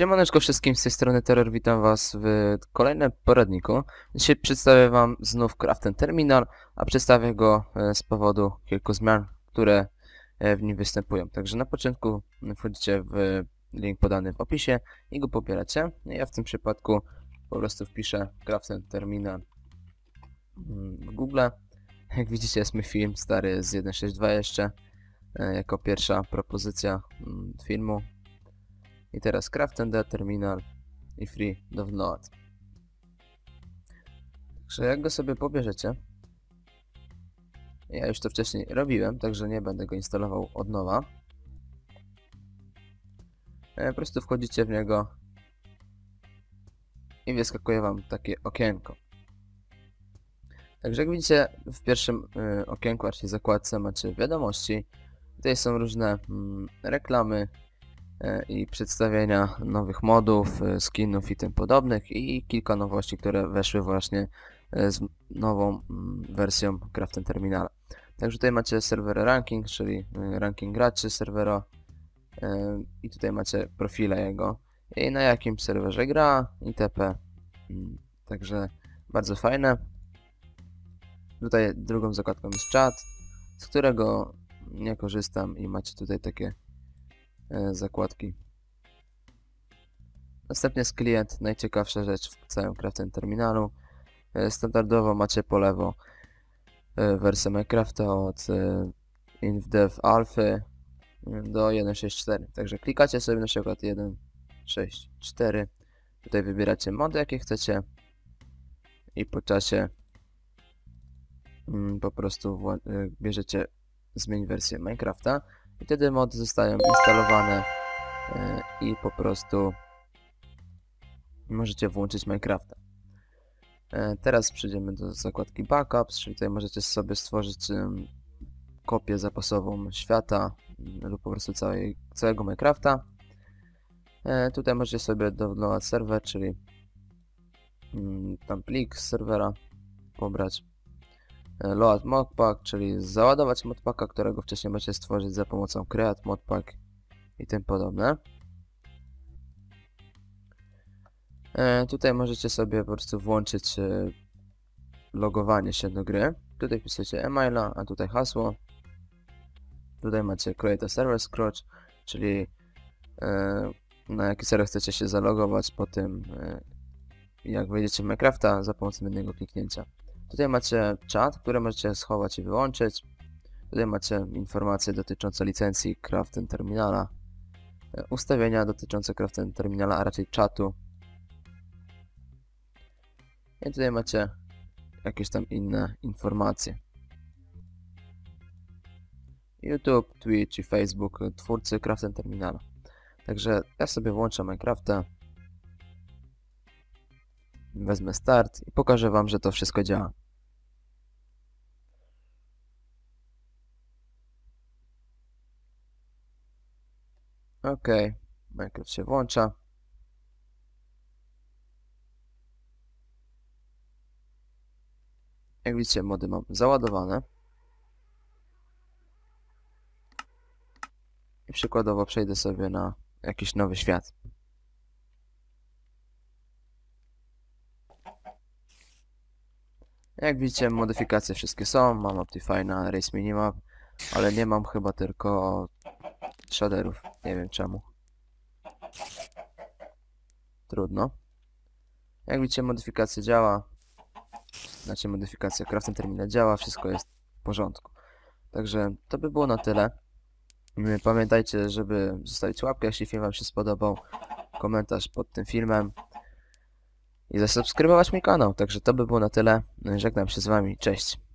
Siemaneczko wszystkim, z tej strony Terror, witam was w kolejnym poradniku. Dzisiaj przedstawię wam znów Craften Terminal, a przedstawię go e, z powodu kilku zmian, które e, w nim występują. Także na początku wchodzicie w link podany w opisie i go pobieracie. Ja w tym przypadku po prostu wpiszę Craften Terminal mm, w Google. Jak widzicie jest mój film stary z 1.6.2 jeszcze, e, jako pierwsza propozycja mm, filmu i teraz craft and terminal i free download. Także jak go sobie pobierzecie, ja już to wcześniej robiłem, także nie będę go instalował od nowa. E, po prostu wchodzicie w niego i wyskakuje wam takie okienko. Także jak widzicie w pierwszym y, okienku, a zakładce macie wiadomości. Tutaj są różne mm, reklamy, i przedstawienia nowych modów, e, skinów i tym podobnych i kilka nowości, które weszły właśnie e, z nową mm, wersją Craften Terminala. Także tutaj macie serwer ranking, czyli ranking graczy serwera i tutaj macie profile jego i na jakim serwerze gra itp. Mm, także bardzo fajne. Tutaj drugą zakładką jest czat, z którego nie korzystam i macie tutaj takie E, zakładki. Następnie jest klient, najciekawsza rzecz w całym Crafting terminalu. E, standardowo macie po lewo e, wersję Minecrafta od InvDev Alpha do 1.6.4. Także klikacie sobie na przykład 1.6.4. Tutaj wybieracie mody jakie chcecie i po czasie mm, po prostu bierzecie zmień wersję Minecrafta i wtedy mody zostają instalowane e, i po prostu możecie włączyć Minecrafta. E, teraz przejdziemy do zakładki Backups, czyli tutaj możecie sobie stworzyć kopię zapasową świata lub po prostu całej, całego Minecrafta. E, tutaj możecie sobie downloadować serwer, czyli mm, tam plik z serwera pobrać. Load modpack, czyli załadować modpacka, którego wcześniej możecie stworzyć za pomocą create modpack i tym podobne. E, tutaj możecie sobie po prostu włączyć e, logowanie się do gry. Tutaj wpisujecie e-maila, a tutaj hasło. Tutaj macie create a server scratch, czyli e, na jaki serwer chcecie się zalogować po tym, jak wejdziecie w Minecrafta za pomocą jednego kliknięcia. Tutaj macie czat, który możecie schować i wyłączyć. Tutaj macie informacje dotyczące licencji Craften Terminala, e, ustawienia dotyczące Craften Terminala, a raczej czatu. I tutaj macie jakieś tam inne informacje. YouTube, Twitch i Facebook, twórcy Craften Terminala. Także ja sobie włączę Minecrafta. Wezmę start i pokażę wam, że to wszystko działa. Ok, Minecraft się włącza. Jak widzicie, mody mam załadowane. I przykładowo przejdę sobie na jakiś nowy świat. Jak widzicie, modyfikacje wszystkie są. Mam Optifine, Race Minimap, ale nie mam chyba tylko shaderów. Nie wiem czemu. Trudno. Jak widzicie, modyfikacja działa. Znaczy, modyfikacja Crafting Terminal działa, wszystko jest w porządku. Także to by było na tyle. Pamiętajcie, żeby zostawić łapkę, jeśli film Wam się spodobał, komentarz pod tym filmem i zasubskrybować mój kanał. Także to by było na tyle. Żegnam się z Wami. Cześć.